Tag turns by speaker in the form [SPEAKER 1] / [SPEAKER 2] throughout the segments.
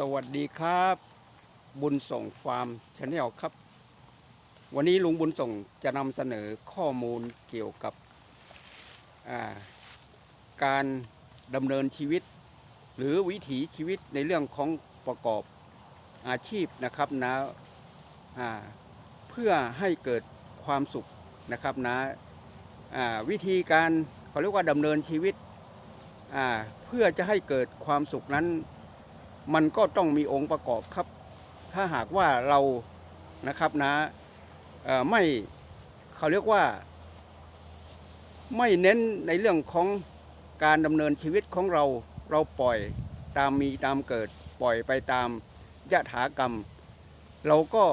[SPEAKER 1] สวัสดีครับ บุญส่งฟาร์มชาแนลครับ วันนี้ลุงบุญส่งจะนำเสนอข้อมูลเกี่ยวกับาการดำเนินชีวิต หรือวิถีชีวิตในเรื่องของประกอบอาชีพนะครับนะเพื่อให้เกิดความสุขนะครับนะวิธีการเขาเรียกว่าดำเนินชีวิตเพื่อจะให้เกิดความสุขนั้น มันก็ต้องมีองค์ประกอบครับ ถ้าหากว่าเรานะครับนะไม่เขาเรียกว่า ไม่เน้นในเรื่องของการดำเนินชีวิตของเราเราปล่อยตามมีตามเกิดปล่อยไปตามยะถากรรม เราก็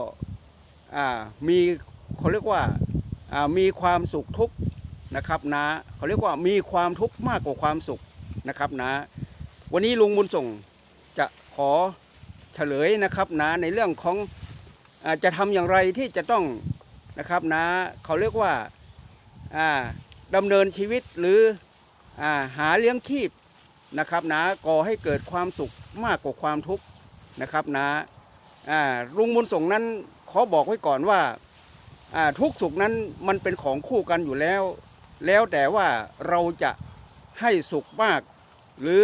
[SPEAKER 1] มีเขาเรียกว่ามีความสุขทุกนะครับนะเขาเรียกว่ามีความทุกข์มากกว่าความสุขนะครับนะ วันนี้ลุงบุญส่ง ขอเฉลยนะครับนะในเรื่องของอาจะทำอย่างไรที่จะต้องนะครับนะเขาเรียกว่าอ่าดำเนินชีวิตหรืออหาเลี้ยงชีพนะครับนะก่อให้เกิดความสุขมากกว่าความทุกข์นะครับนะอ่าลุงบุญส่งนั้นขอบอกไว้ก่อนว่าทุกสุขนั้นมันเป็นของคู่กันอยู่แล้ว แล้วแต่ว่าเราจะให้สุขมาก หรือ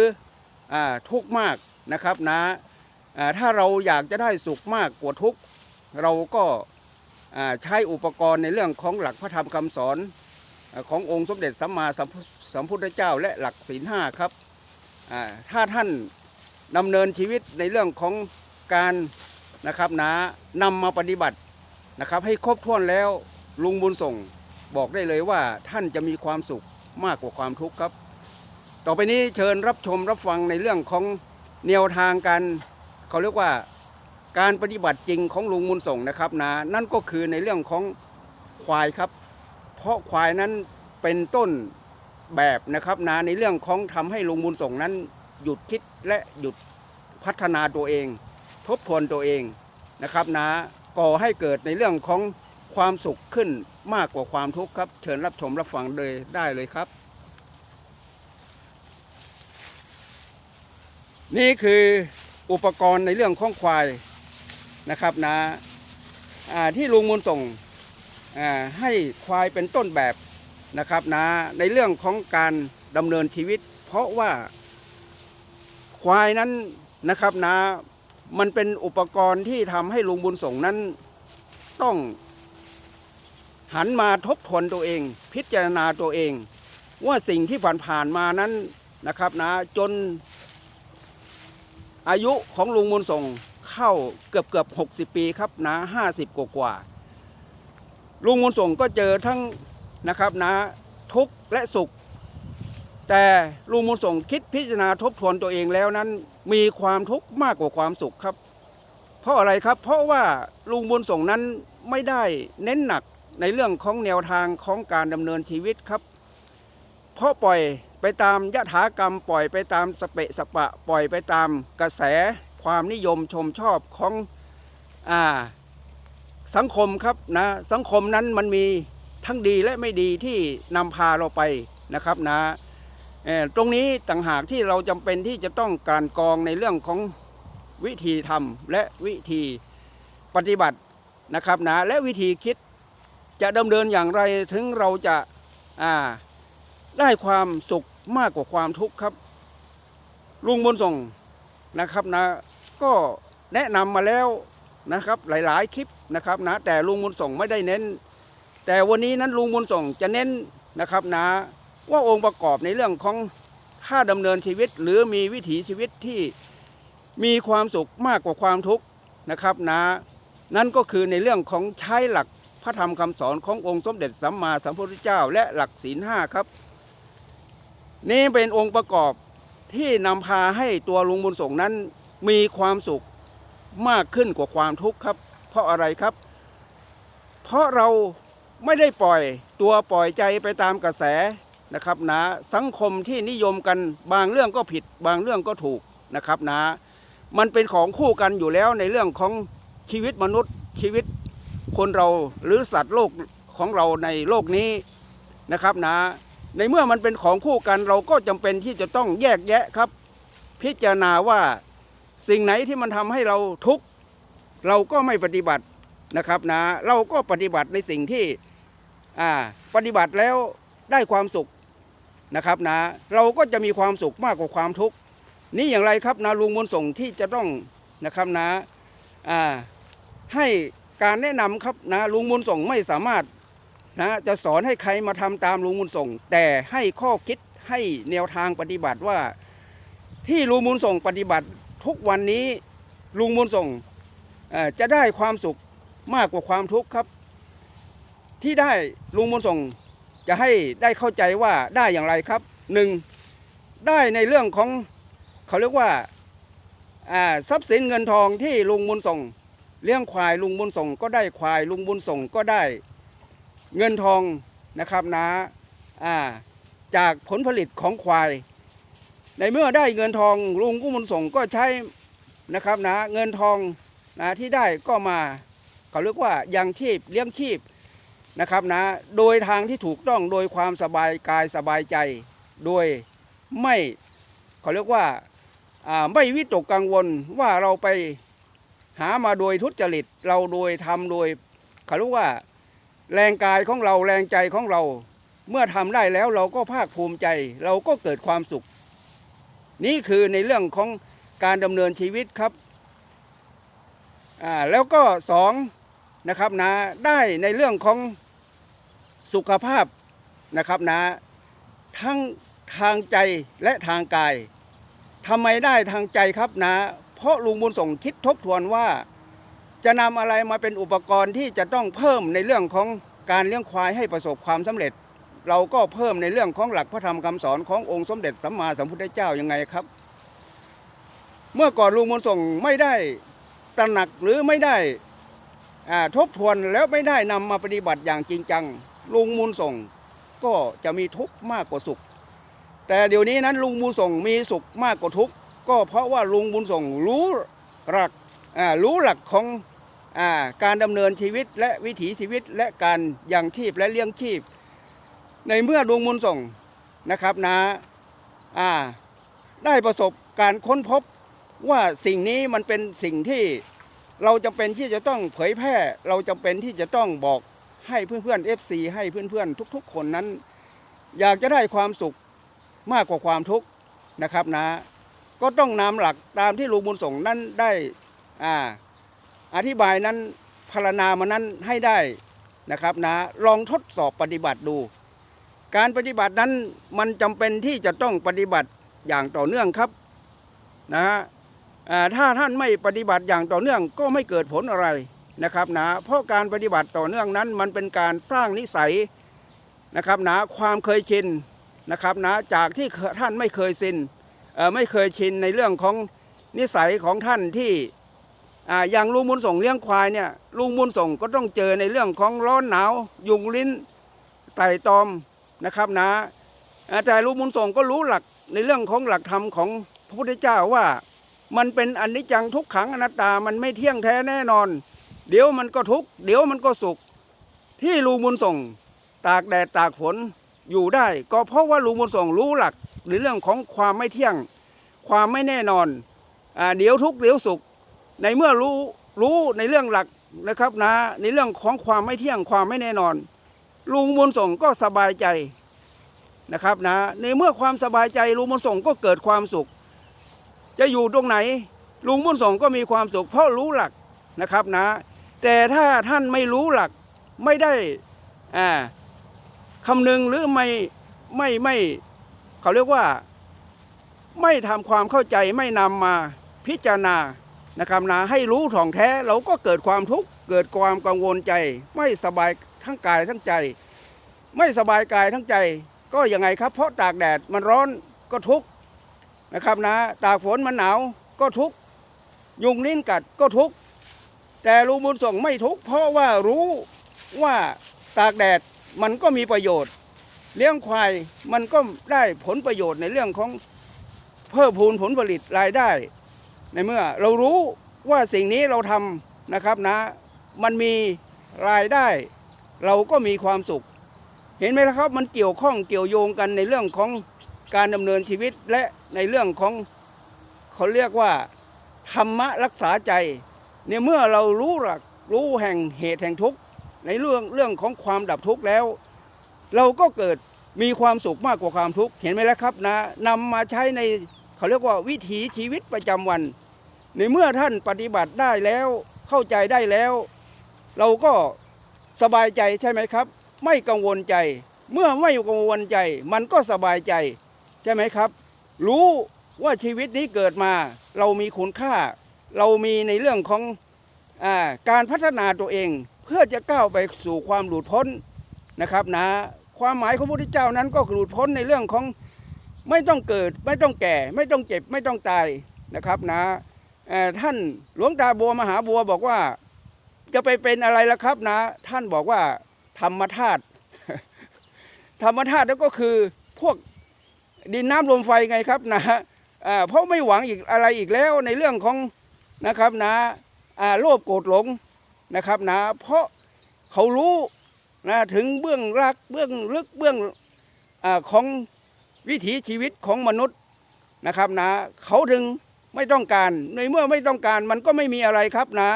[SPEAKER 1] อทุกข์มาก นะครับนะอ่าถ้าเราอยากจะได้สุขมากกว่าทุกเราก็ใช้อุปกรณ์ในเรื่องของหลักพระธรรมคำสอนขององค์สมเด็จสัมมาสัมพุทธเจ้าและหลักศีลห้าครับถ้าท่านดำเนินชีวิตในเรื่องของการนะครับนะนำมาปฏิบัตินะครับ ให้ครบถ้วนแล้วลุงบุญส่งบอกได้เลยว่าท่านจะมีความสุขมากกว่าความทุกข์ครับ ต่อไปนี้เชิญรับชมรับฟังในเรื่องของ แนวทางการเขาเรียกว่าการปฏิบัติจริงของลุงมุนส่งนะครับนะนั่นก็คือในเรื่องของควายครับ เพราะควายนั้นเป็นต้นแบบนะครับนะในเรื่องของทำให้ลุงมุนส่งนั้น หยุดคิดและหยุดพัฒนาตัวเอง ทบทวนตัวเองนะครับนะก่อให้เกิดในเรื่องของความสุขขึ้นมากกว่าความทุกข์ครับ เชิญรับชมรับฟังเลยได้เลยครับ นี่คืออุปกรณ์ในเรื่องของควายนะครับนะอ่าที่ลุงมูลส่งให้ควายเป็นต้นแบบนะครับนะในเรื่องของการดำเนินชีวิต เพราะว่าควายนั้นนะครับนะมันเป็นอุปกรณ์ที่ทำให้ลุงบุญส่งนั้นต้องหันมาทบทวนตัวเอง พิจารณาตัวเอง ว่าสิ่งที่ผ่านๆมานั้นนะครับนะจน อายุของลุงมูลส่งเข้าเกือบเกือบหกสิบปีครับนะห้าสิบกว่ากว่าลุงมูลส่งก็เจอทั้งนะครับนะทุกข์และสุข แต่ลุงมูลส่งคิดพิจารณาทบทวนตัวเองแล้วนั้น มีความทุกข์มากกว่าความสุขครับ เพราะอะไรครับ เพราะว่าลุงบุญส่งนั้นไม่ได้เน้นหนักในเรื่องของแนวทางของการดำเนินชีวิตครับ เพราะปล่อย ไปตามยถากรรมปล่อยไปตามสเปะสปะ ปล่อยไปตามกระแสความนิยมชมชอบของอ่าสังคมครับนะสังคมนั้นมันมีทั้งดีและไม่ดีที่นำพาเราไปนะครับนะตรงนี้ต่างหากที่เราจำเป็นที่จะต้องกลั่นกรองในเรื่องของวิธีทำและวิธีปฏิบัตินะครับนะและวิธีคิดจะดำเนินอย่างไรถึงเราจะอ่า ได้ความสุขมากกว่าความทุกข์ครับ ลุงบุญส่งนะครับนะ ก็แนะนำมาแล้วนะครับหลาย ๆ คลิปนะครับนะ แต่ลุงบุญส่งไม่ได้เน้น แต่วันนี้นั้นลุงบุญส่งจะเน้นนะครับนะ ว่าองค์ประกอบในเรื่องของค่าดำเนินชีวิตหรือมีวิถีชีวิตที่มีความสุขมากกว่าความทุกข์นะครับนะนั่นก็คือในเรื่องของใช้หลักพระธรรมคำสอนขององค์สมเด็จสัมมาสัมพุทธเจ้า และหลักศีลห้าครับ นี่เป็นองค์ประกอบที่นำพาให้ตัวลุงบุญส่งนั้นมีความสุขมากขึ้นกว่าความทุกข์ครับ เพราะอะไรครับ เพราะเราไม่ได้ปล่อยตัวปล่อยใจไปตามกระแสนะครับนะสังคมที่นิยมกันบางเรื่องก็ผิด บางเรื่องก็ถูกนะครับนะมันเป็นของคู่กันอยู่แล้วในเรื่องของชีวิตมนุษย์ชีวิตคนเราหรือสัตว์โลกของเราในโลกนี้นะครับนะ ในเมื่อมันเป็นของคู่กันเราก็จำเป็นที่จะต้องแยกแยะครับ พิจารณาว่าสิ่งไหนที่มันทำให้เราทุกข์เราก็ไม่ปฏิบัตินะครับนะ เราก็ปฏิบัติในสิ่งที่อ่าปฏิบัติแล้วได้ความสุขนะครับนะ เราก็จะมีความสุขมากกว่าความทุกข์นี่อย่างไรครับนะลุงบุญส่งที่จะต้องนะครับนะอ่าให้การแนะนำครับนะลุงบุญส่งไม่สามารถ นะจะสอนให้ใครมาทำตามลุงบุญส่ง แต่ให้ข้อคิดให้แนวทางปฏิบัติว่า ที่ลุงบุญส่งปฏิบัติทุกวันนี้ลุงบุญส่งจะได้ความสุขมากกว่าความทุกข์ครับ ที่ได้ลุงบุญส่งจะให้ได้เข้าใจว่าได้อย่างไรครับหนึ่งได้ในเรื่องของเขาเรียกว่าอ่าทรัพย์สินเงินทองที่ลุงบุญส่ง เลี้ยงควายลุงบุญส่งก็ได้ควายลุงบุญส่งก็ได้ เงินทองนะครับนะอ่าจากผลผลิตของควาย ในเมื่อได้เงินทองลุงกุ้งบุญส่งก็ใช้นะครับนะเงินทองนะที่ได้ก็มาเขาเรียกว่ายังชีพเลี้ยงชีพนะครับนะโดยทางที่ถูกต้องโดยความสบายกายสบายใจ โดยไม่เขาเรียกว่าไม่วิตกกังวลว่าเราไปหามาโดยทุจริตเราโดยทำโดยเขาเรียกว่า แรงกายของเราแรงใจของเรา เมื่อทำได้แล้วเราก็ภาคภูมิใจ เราก็เกิดความสุข นี่คือในเรื่องของการดำเนินชีวิตครับอ่าแล้วก็สองนะครับนะได้ในเรื่องของสุขภาพนะครับนะทั้งทางใจและทางกายทำไมได้ทางใจครับนะ เพราะลุงบุญส่งคิดทบทวนว่า จะนำอะไรมาเป็นอุปกรณ์ที่จะต้องเพิ่มในเรื่องของการเลี้ยงควายให้ประสบความสำเร็จ เราก็เพิ่มในเรื่องของหลักพระธรรมคำสอนขององค์สมเด็จสัมมาสัมพุทธเจ้ายังไงครับ เมื่อก่อนลุงมนส่งไม่ได้ตระหนักหรือไม่ได้ทบทวนแล้วไม่ได้นำมาปฏิบัติอย่างจริงจังลุงมูลส่งก็จะมีทุกข์มากกว่าสุข แต่เดี๋ยวนี้นั้นลุงมูลส่งมีสุขมากกว่าทุกข์ก็เพราะว่าลุงบุญส่งรู้หลัก รู้หลักของอการดำเนินชีวิตและวิถีชีวิตและการยังชีพและเลี้ยงชีพ ในเมื่อดวงมุลส่งนะครับนะอ่าได้ประสบการค้นพบว่าสิ่งนี้มันเป็นสิ่งที่เราจำเป็นที่จะต้องเผยแพร่ เราจำเป็นที่จะต้องบอกให้เพื่อนๆ FC ให้เพื่อนๆ ทุกๆ คนนั้น อยากจะได้ความสุขมากกว่าความทุกข์นะครับนะ ก็ต้องนำหลักตามที่ลุงบุญส่งนั้นได้ อ่าอธิบายนั้นพารณามานั้นให้ได้นะครับนะลองทดสอบปฏิบัติดู การปฏิบัตินั้นมันจำเป็นที่จะต้องปฏิบัติอย่างต่อเนื่องครับนะฮะถ้าท่านไม่ปฏิบัติอย่างต่อเนื่องก็ไม่เกิดผลอะไรนะครับนะเพราะการปฏิบัติต่อเนื่องนั้นมันเป็นการสร้างนิสัยนะครับนะความเคยชินนะครับนะจากที่ท่านไม่เคยชินไม่เคยชินในเรื่องของนิสัยของท่านที่ อ่าอย่างลุงบุญส่งเลี้ยงควายเนี่ยลุงบุญส่งก็ต้องเจอในเรื่องของร้อนหนาว ยุงลิ้นไต่ตอมนะครับนะอ่าแต่ลุงบุญส่งก็รู้หลักในเรื่องของหลักธรรมของพระพุทธเจ้าว่า มันเป็นอนิจจังทุกขังอนัตตามันไม่เที่ยงแท้แน่นอน เดี๋ยวมันก็ทุกข์เดี๋ยวมันก็สุข ที่ลุงบุญส่ง ตากแดดตากฝนอยู่ได้ ก็เพราะว่าลุงบุญส่งรู้หลักในเรื่องของความไม่เที่ยง ความไม่แน่นอนอเดี๋ยวทุกข์เดี๋ยวสุข ในเมื่อรู้รู้ในเรื่องหลักนะครับนะในเรื่องของความไม่เที่ยงความไม่แน่นอน ลุงบุญส่งก็สบายใจนะครับนะในเมื่อความสบายใจลุงบุญส่งก็เกิดความสุข จะอยู่ตรงไหน ลุงบุญส่งก็มีความสุข เพราะรู้หลักนะครับนะ แต่ถ้าท่านไม่รู้หลักไม่ได้อ่าคำนึงหรือไม่ไม่ไม่เขาเรียกว่า ไม่ทำความเข้าใจไม่นำมาพิจารณา นะครับนะให้รู้ถ่องแท้เราก็เกิดความทุกข์เกิดความกังวลใจ ไม่สบายทั้งกายทั้งใจ ไม่สบายกายทั้งใจ ก็ยังไงครับ เพราะตากแดดมันร้อนก็ทุกข์นะครับนะตากฝนมันหนาวก็ทุกข์ยุงลิ้นกัดก็ทุกข์แต่ลุงบุญส่งไม่ทุกข์เพราะว่ารู้ว่าตากแดดมันก็มีประโยชน์ เลี้ยงควายมันก็ได้ผลประโยชน์ในเรื่องของเพิ่มพูนผลผลิตรายได้ ในเมื่อเรารู้ว่าสิ่งนี้เราทำนะครับนะ มันมีรายได้ เราก็มีความสุข เห็นไหมล่ะครับมันเกี่ยวข้องเกี่ยวโยงกันในเรื่องของการดำเนินชีวิตและในเรื่องของเขาเรียกว่าธรรมะรักษาใจเนี่ยเมื่อเรารู้หลักรู้แห่งเหตุแห่งทุกข์ในเรื่องเรื่องของความดับทุกข์แล้ว เราก็เกิดมีความสุขมากกว่าความทุกข์เห็นไหมล่ะครับนะนำมาใช้ใน เขาเรียกว่าวิถีชีวิตประจำวัน ในเมื่อท่านปฏิบัติได้แล้วเข้าใจได้แล้ว เราก็สบายใจใช่ไหมครับ ไม่กังวลใจ เมื่อไม่กังวลใจ มันก็สบายใจ ใช่ไหมครับ รู้ว่าชีวิตนี้เกิดมา เรามีคุณค่า เรามีในเรื่องของอการพัฒนาตัวเอง เพื่อจะก้าวไปสู่ความหลุดพ้นนะครับนะความหมายของพระพุทธเจ้านั้นก็หลุดพ้นในเรื่องของ ไม่ต้องเกิด ไม่ต้องแก่ ไม่ต้องเจ็บ ไม่ต้องตายนะครับนะท่านหลวงตาบัวมหาบัวบอกว่า จะไปเป็นอะไรล่ะครับนะ ท่านบอกว่าธรรมธาตุธรรมธาตุแล้วก็คือพวกดินน้ำลมไฟไงครับนะอ่าเพราะไม่หวังอีกอะไรอีกแล้วในเรื่องของนะครับนะอ่าโลภโกรธหลงนะครับนะ เพราะเขารู้นะถึงเบื้องรักเบื้องลึกเบื้องอของ วิถีชีวิตของมนุษย์นะครับนะเขาถึงไม่ต้องการในเมื่อไม่ต้องการมันก็ไม่มีอะไรครับนะ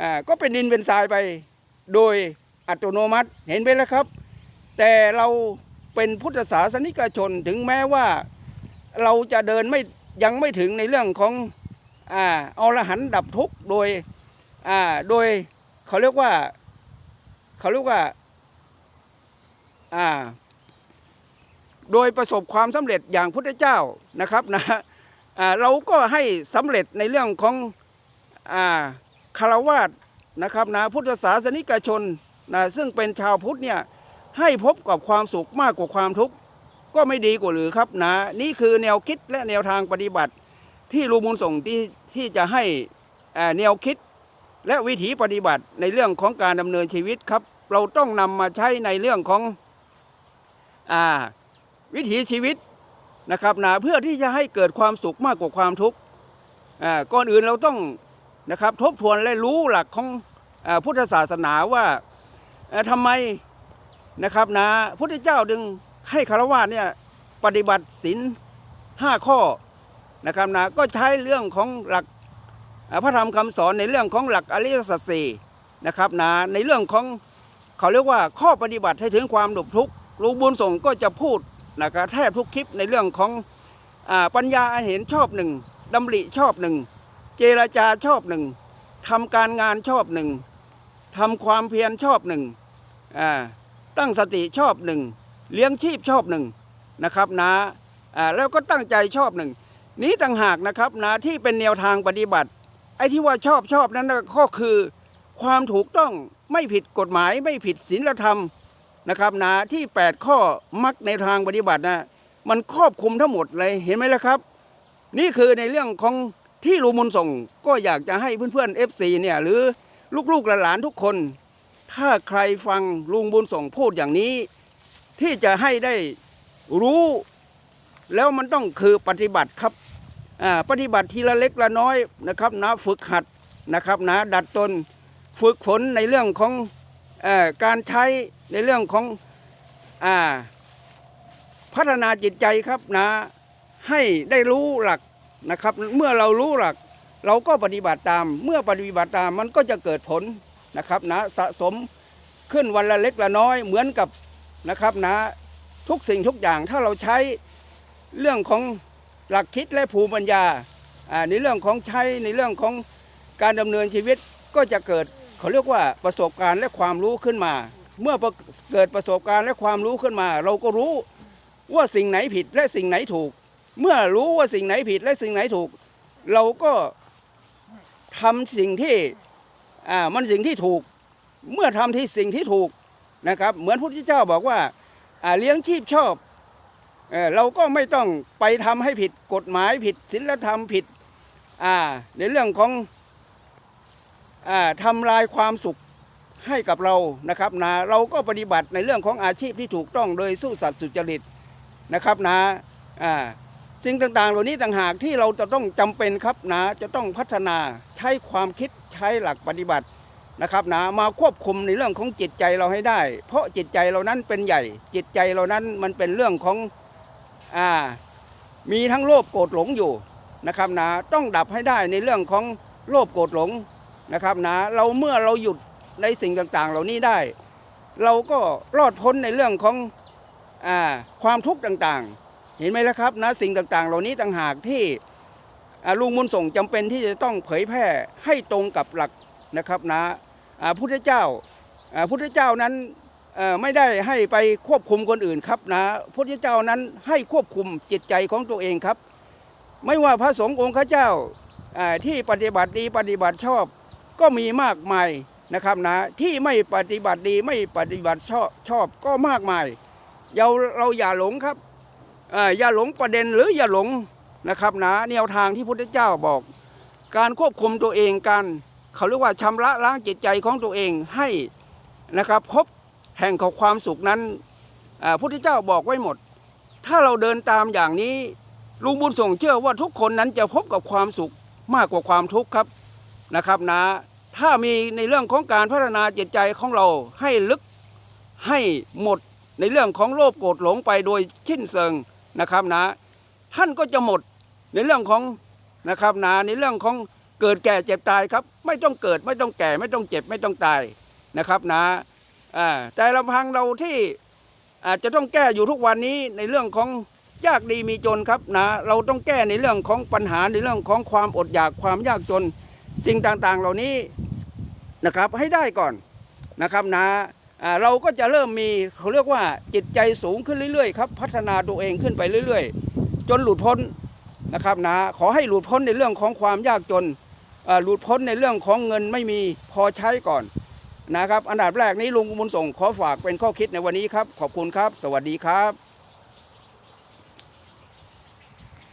[SPEAKER 1] อ่าก็เป็นดินเป็นทรายไปโดยอัตโนมัติเห็นไหมแล้วครับ แต่เราเป็นพุทธศาสนิกชนถึงแม้ว่าเราจะเดินไม่ยังไม่ถึงในเรื่องของอ่าเอาละหันต์ดับทุกข์โดยอ่าโดยเขาเรียกว่าเขาเรียกว่าอ่า โดยประสบความสำเร็จอย่างพุทธเจ้านะครับนะเราก็ให้สำเร็จในเรื่องของอคารวาสนะครับนะพุทธศาสนิกชนนะซึ่งเป็นชาวพุทธเนี่ยให้พบกับความสุขมากกว่าความทุกข์ก็ไม่ดีกว่าหรือครับนะนี่คือแนวคิดและแนวทางปฏิบัติที่รูมูลส่งที่ที่จะให้แนวคิดและวิถีปฏิบัติในเรื่องของการดำเนินชีวิตครับ เราต้องนำมาใช้ในเรื่องของอ่า วิถีชีวิตนะครับนะเพื่อที่จะให้เกิดความสุขมากกว่าความทุกข์ก่อนอื่นเราต้องนะครับทบทวนและรู้หลักของอพุทธศาสนาว่าทำไมนะครับนะพุทธเจ้าดึงให้คารวะเนี่ยปฏิบัติศีลห้าข้อนะครับนะก็ใช้เรื่องของหลักพระธรรมคำสอนในเรื่องของหลักอริยสัจสี่นะครับนะในเรื่องของเขาเรียกว่าข้อปฏิบัติให้ถึงความดับทุกข์ลุงบุญส่งก็จะพูด นะครับแทบทุกคลิปในเรื่องของอปัญญาเห็นชอบหนึ่งดำริชอบหนึ่งเจรจาชอบหนึ่งทำการงานชอบหนึ่งทำความเพียรชอบหนึ่งตั้งสติชอบหนึ่งเลี้ยงชีพชอบหนึ่งนะครับนะอ่าแล้วก็ตั้งใจชอบหนึ่งนี้ต่างหากนะครับนะที่เป็นแนวทางปฏิบัติ ไอ้ที่ว่าชอบชอบนั้นก็คือ ความถูกต้องไม่ผิดกฎหมายไม่ผิดศีลธรรม นะครับนะที่ 8 ข้อมักในทางปฏิบัตินะมันครอบคลุมทั้งหมดเลยเห็นไหมล่ะครับ นี่คือในเรื่องของที่รูมุนส่งก็อยากจะให้เพื่อนๆ FC เนี่ยหรือลูกๆหลานๆทุกคน ถ้าใครฟังลุงบุญส่งพูดอย่างนี้ ที่จะให้ได้รู้แล้วมันต้องคือปฏิบัติครับปฏิบัติทีละเล็กละน้อยนะครับนะฝึกหัดนะครับนะดัดตนฝึกฝนในเรื่องของอการใช้ ในเรื่องของอ่าพัฒนาจิตใจครับนะ ให้ได้รู้หลักนะครับ เมื่อเรารู้หลัก เราก็ปฏิบัติตาม เมื่อปฏิบัติตามมันก็จะเกิดผลนะครับนะสะสมขึ้นวันละเล็กละน้อยเหมือนกับนะครับนะทุกสิ่งทุกอย่างถ้าเราใช้เรื่องของหลักคิดและภูมิปัญญาอ่าในเรื่องของใช้ในเรื่องของการดำเนินชีวิตก็จะเกิดเขาเรียกว่าประสบการณ์และความรู้ขึ้นมา เมื่อเกิดประสบการณ์และความรู้ขึ้นมา เราก็รู้ว่าสิ่งไหนผิดและสิ่งไหนถูก เมื่อรู้ว่าสิ่งไหนผิดและสิ่งไหนถูก เราก็ทำสิ่งที่อ่ามันสิ่งที่ถูก เมื่อทำที่สิ่งที่ถูกนะครับ เหมือนพุทธเจ้าบอกว่าอ่าเลี้ยงชีพชอบเออเราก็ไม่ต้องไปทำให้ผิดกฎหมายผิดศีลธรรมผิดอ่าในเรื่องของอ่าทำลายความสุข ให้กับเรานะครับนะเราก็ปฏิบัติในเรื่องของอาชีพที่ถูกต้องโดยสู้สัตว์สุจริตนะครับนะอ่าสิ่งต่างๆ เหล่านี้ต่างหากที่เราจะต้องจำเป็นครับนะจะต้องพัฒนาใช้ความคิดใช้หลักปฏิบัตินะครับนะมาควบคุมในเรื่องของจิตใจเราให้ได้ เพราะจิตใจเรานั้นเป็นใหญ่ จิตใจเรานั้นมันเป็นเรื่องของอ่ามีทั้งโลภโกรธหลงอยู่นะครับนะต้องดับให้ได้ในเรื่องของโลภโกรธหลงนะครับนะเราเมื่อเราหยุด ในสิ่งต่างๆ เหล่านี้ได้ เราก็รอดพ้นในเรื่องของอความทุกข์ต่างๆ เห็นไหมล่ะครับนะสิ่งต่างๆ เหล่านี้ต่างหากที่ลุงมุนส่งจำเป็นที่จะต้องเผยแพร่ให้ตรงกับหลักนะครับนะพุทธเจ้าพุทธเจ้านั้นไม่ได้ให้ไปควบคุมคนอื่นครับนะพุทธเจ้านั้นให้ควบคุมจิตใจของตัวเองครับ ไม่ว่าพระสงฆ์องค์ข้าเจ้าที่ปฏิบัติดีปฏิบัติชอบก็มีมากมาย นะครับนะที่ไม่ปฏิบัติดีไม่ปฏิบัติชอบชอบก็มากมายเราเราอย่าหลงครับออย่าหลงประเด็นหรืออย่าหลงนะครับนะแนวทางที่พุทธเจ้าบอก การควบคุมตัวเองการเขาเรียกว่าชำระล้างจิตใจของตัวเองให้นะครับพบแห่งของความสุขนั้นพุทธเจ้าบอกไว้หมด ถ้าเราเดินตามอย่างนี้ลุงบุญส่งเชื่อว่าทุกคนนั้นจะพบกับความสุขมากกว่าความทุกข์ครับนะครับนะ ถ้ามีในเรื่องของการพัฒนาจิตใจของเราให้ลึกให้หมดในเรื่องของโลภโกรธหลงไปโดยชิ้นเชิงนะครับนะ ท่านก็จะหมดในเรื่องของนะครับนะในเรื่องของเกิดแก่เจ็บตายครับ ไม่ต้องเกิดไม่ต้องแก่ไม่ต้องเจ็บไม่ต้องตายนะครับนะอ่าแต่ลำพังเราที่อาจจะต้องแก้อยู่ทุกวันนี้ในเรื่องของยากดีมีจนครับนะเราต้องแก้ในเรื่องของปัญหาในเรื่องของความอดอยากความยากจน สิ่งต่างๆเหล่านี้นะครับให้ได้ก่อนนะครับนะอ่าเราก็จะเริ่มมีเขาเรียกว่าจิตใจสูงขึ้นเรื่อยๆครับพัฒนาตัวเองขึ้นไปเรื่อยๆ จนหลุดพ้นนะครับนะขอให้หลุดพ้นในเรื่องของความยากจนหลุดพ้นในเรื่องของเงินไม่มีพอใช้ก่อนนะครับ อันดับแรกนี้ลุงบุญส่งขอฝากเป็นข้อคิดในวันนี้ครับ ขอบคุณครับ สวัสดีครับ